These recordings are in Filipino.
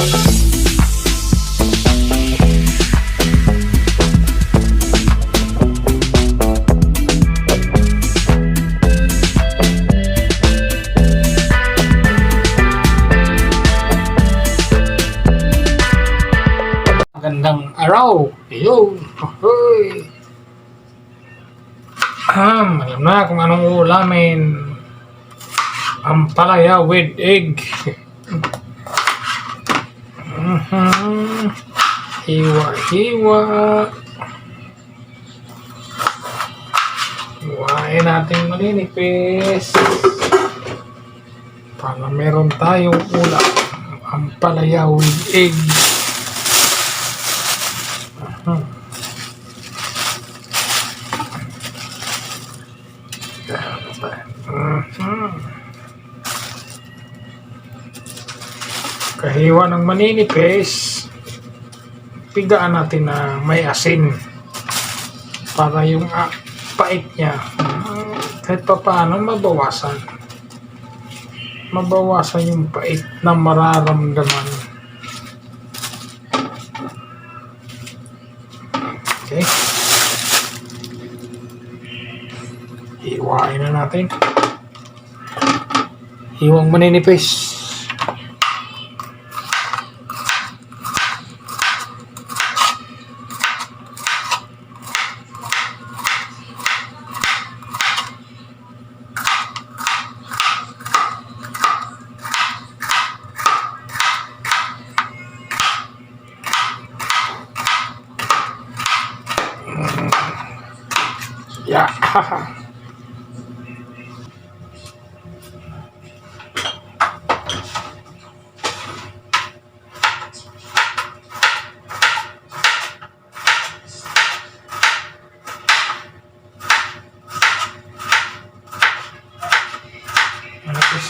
Magandang araw. Yo. Hoy. Um, alam na kung anong ulamin. Ampalaya with egg. Mhm. Hiwa-hiwa. Hiwain natin maninipis. Para meron tayong ulam. Ampalaya with egg. Hmm. Kahiwa ng maninipis, pigaan natin na may asin para yung ah, pait niya kahit pa paano mabawasan. Mabawasan yung pait na mararamdaman. Okay. Hiwain na natin. Hiwang maninipis. Yeah. Manipis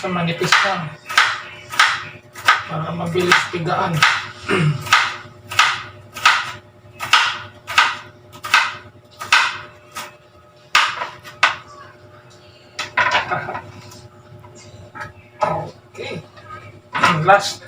na manipis lang. Para mabilis pigaan. Okay. And last.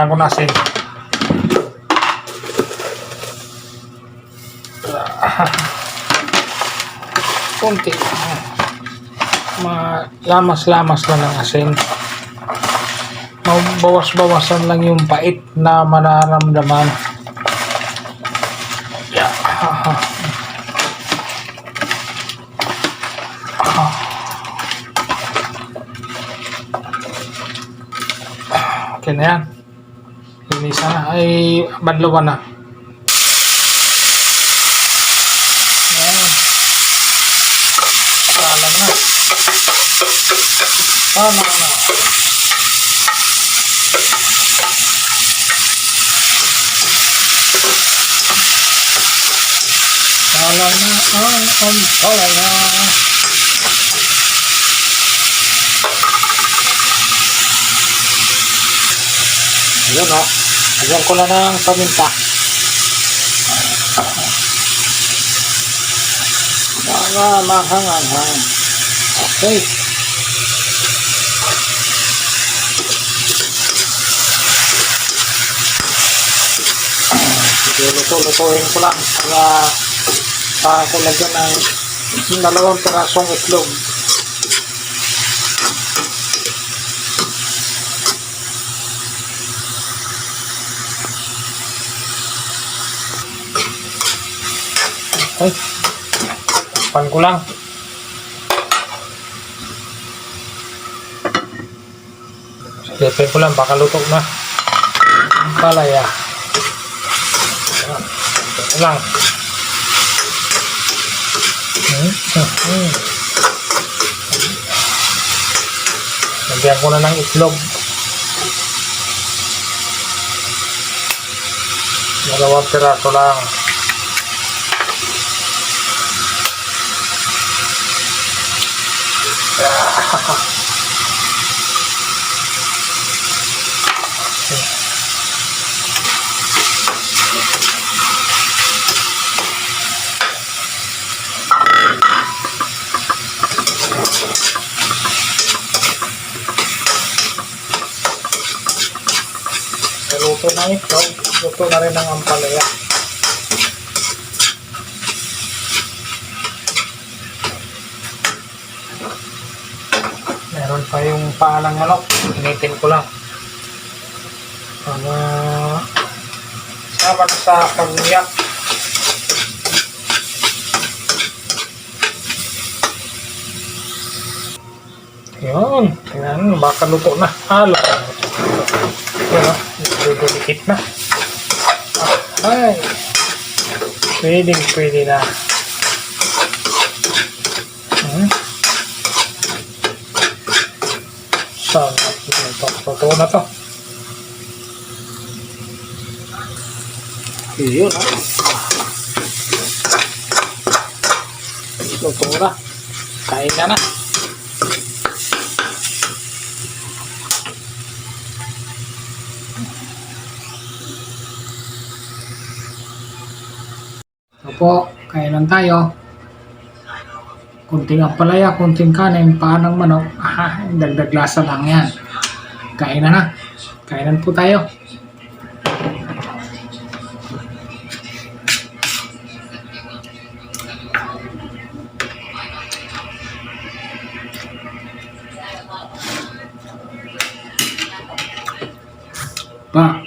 Tignan ko na sin. Kunti. Malamas-lamas lang ng asin. Mabawas-bawasan lang yung pait na manaramdaman. Yeah. Okay na yan. Linisan na. Ay, badlawan na. Ayan. Salang na. Tama na. Salang na ang ampalaya. Ayun o. Lagyan ko na ng paminta. Mga mahanganghang. Okay. Sige, luto-lutuin ko lang para para ko lagyan ng dalawang pirasong itlog. Okay. Pan ko lang. Sige, ko lang. Baka luto na. Palaya. Ito lang. Lagyan ko na ng itlog. Dalawang piraso lang. Luto na ito. Luto na rin ang ampalaya. Meron pa yung paalang manok. Initin ko lang. Para sama na sa pagniyak. Yun. Tingnan, baka luto na. Halo. Yan o. Dudikit na. Ay. Pwede, pwede na. Hmm. Sarap Totoo na to. Yun ah. Totoo na. Kain na na. Opo, kainan tayo. Kunting apalaya, kunting kanin, paanang manok. Aha, dagdag lasa lang yan. Kainan na. Kainan po tayo. Pa,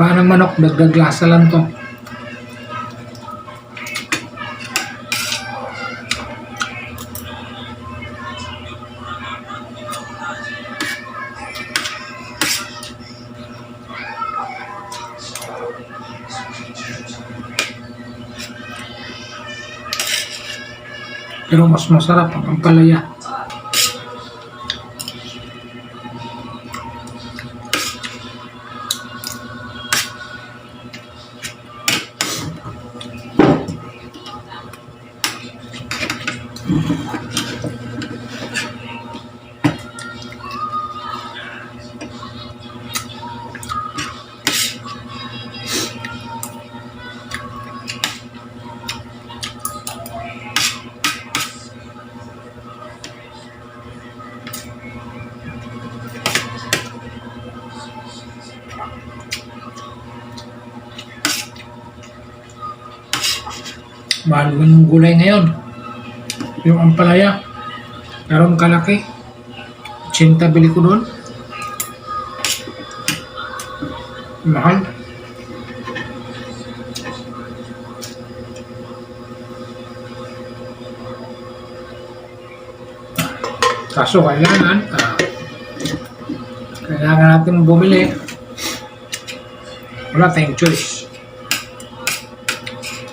paanang manok, dagdag lang to. Pero mas masarap ang ampalaya. Mahal yung gulay ngayon. Yung ampalaya. Meron kalaki. 80 bili ko doon. Mahal. Kaso kailangan, ah, kailangan natin bumili. Wala tayong choice.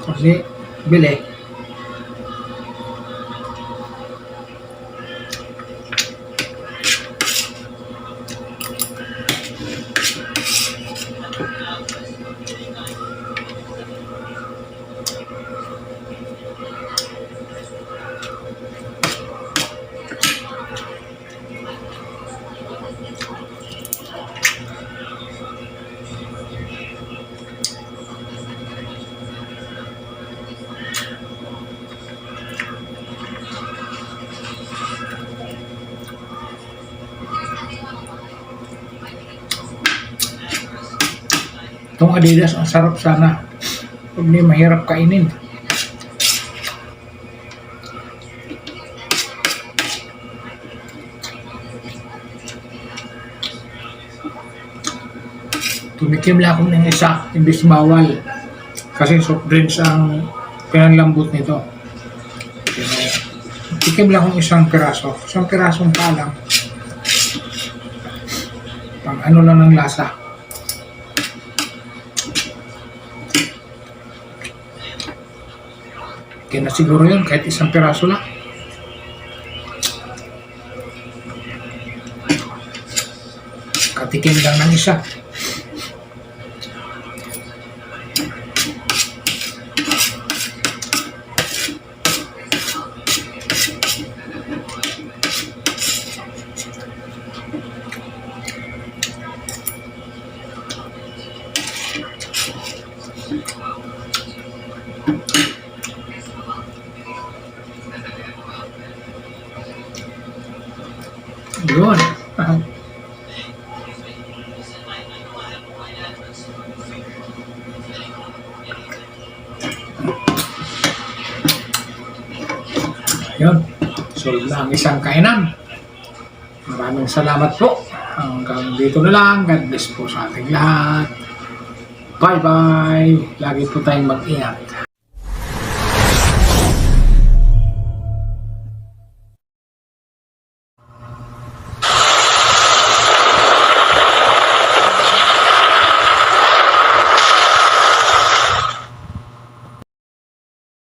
Kasi, bili. Itong Adidas, ang sarap sana. Hindi mahirap kainin. Tumikim lang ako ng isa, imbis bawal. Kasi soft drinks ang pinanlambot nito. Tikim lang akong isang piraso. Isang pirasong pa lang. Pang ano lang ng lasa. Kaya na siguro yun, kahit isang piraso lang. Katikim lang ng isa. Yun. Yun. Solve na ang isang kainan. Maraming salamat po. Hanggang dito na lang. God bless po sa ating lahat. Bye-bye. Lagi po tayong mag-ingat.